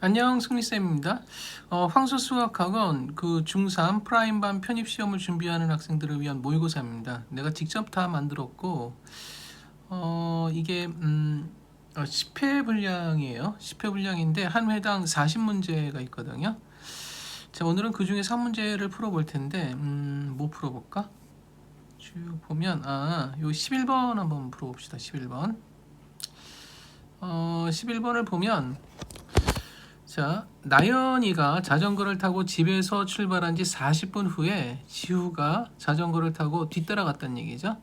안녕 승리쌤입니다. 어, 황소수학학원 그 중3 프라임반 편입시험을 준비하는 학생들을 위한 모의고사입니다. 내가 직접 다 만들었고 어, 이게 음, 어, 10회 분량이에요. 10회 분량인데 한 회당 40문제가 있거든요. 자 오늘은 그 중에 3문제를 풀어볼 텐데 음, 뭐 풀어볼까? 쭉 보면 아요 11번 한번 풀어봅시다. 11번 어, 11번을 보면 자, 나연이가 자전거를 타고 집에서 출발한 지 40분 후에 지우가 자전거를 타고 뒤따라갔다는 얘기죠.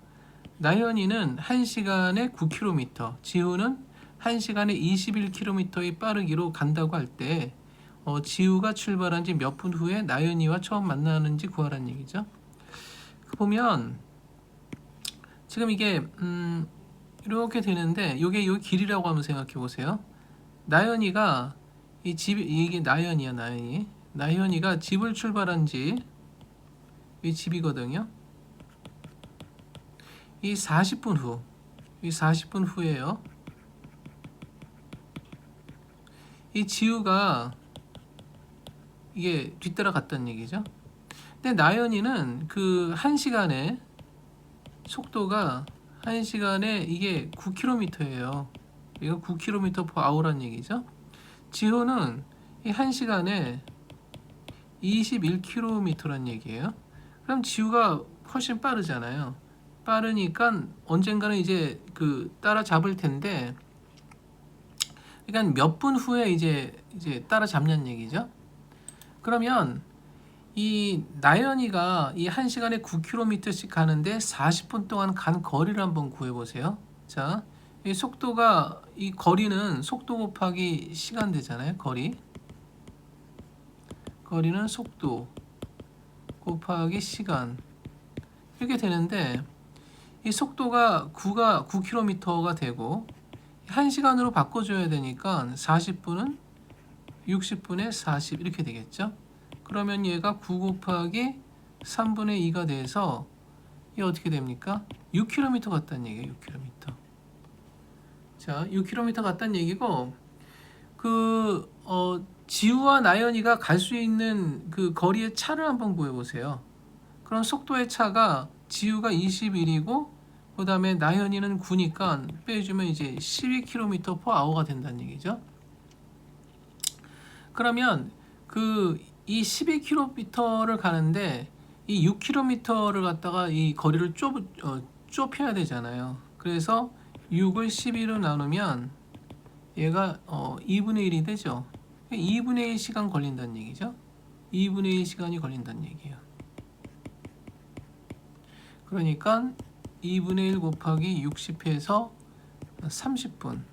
나연이는 1시간에 9km, 지우는 1시간에 21km의 빠르기로 간다고 할 때 어, 지우가 출발한 지 몇 분 후에 나연이와 처음 만나는지 구하라는 얘기죠. 그 보면 지금 이게 음, 이렇게 되는데 이게 요 길이라고 한번 생각해 보세요. 나연이가 이 집 이게 나연이야 나연이 나연이가 집을 출발한 지 이 집이거든요. 이 40분 후, 이 40분 후에요. 이 지우가 이게 뒤따라 갔다는 얘기죠. 근데 나연이는 그 1시간에 속도가 1시간에 이게 9km예요. 이거 9km per hour란 얘기죠. 지호는 이 1시간에 21km란 얘기예요. 그럼 지우가 훨씬 빠르잖아요. 빠르니까 언젠가는 이제 그 따라잡을 텐데 그러니까 몇 분 후에 이제 이제 따라잡냐는 얘기죠. 그러면 이 나연이가 이 1시간에 9km씩 가는데 40분 동안 간 거리를 한번 구해 보세요. 자, 이 속도가 이 거리는 속도 곱하기 시간 되잖아요. 거리. 거리는 속도 곱하기 시간. 이렇게 되는데 이 속도가 9가 9km가 되고 1시간으로 바꿔 줘야 되니까 40분은 60분에 40 이렇게 되겠죠? 그러면 얘가 9 곱하기 3분의 2가 돼서 이 어떻게 됩니까? 6km 같다는 얘기예요. 6km. 자, 6km 갔다는 얘기고 그 어, 지우와 나연이가 갈 수 있는 그 거리의 차를 한번 구해 보세요. 그럼 속도의 차가 지우가 21이고 그 다음에 나연이는 9니까 빼주면 이제 12km per hour가 된다는 얘기죠. 그러면 그 이 12km를 가는데 이 6km를 갖다가 이 거리를 좁, 어, 좁혀야 되잖아요. 그래서 6을 12로 나누면 얘가 어, 2분의 1이 되죠. 2분의 1 시간 걸린다는 얘기죠. 2분의 1 시간이 걸린다는 얘기예요. 그러니까 2분의 1 곱하기 60해서 30분.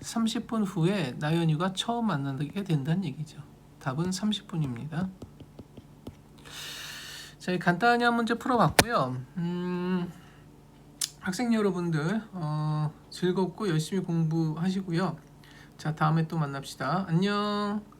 30분 후에 나연이가 처음 만나게 된다는 얘기죠. 답은 30분입니다. 자, 간단히 한 문제 풀어봤고요. 음, 학생 여러분들 어, 즐겁고 열심히 공부하시고요. 자, 다음에 또 만납시다. 안녕.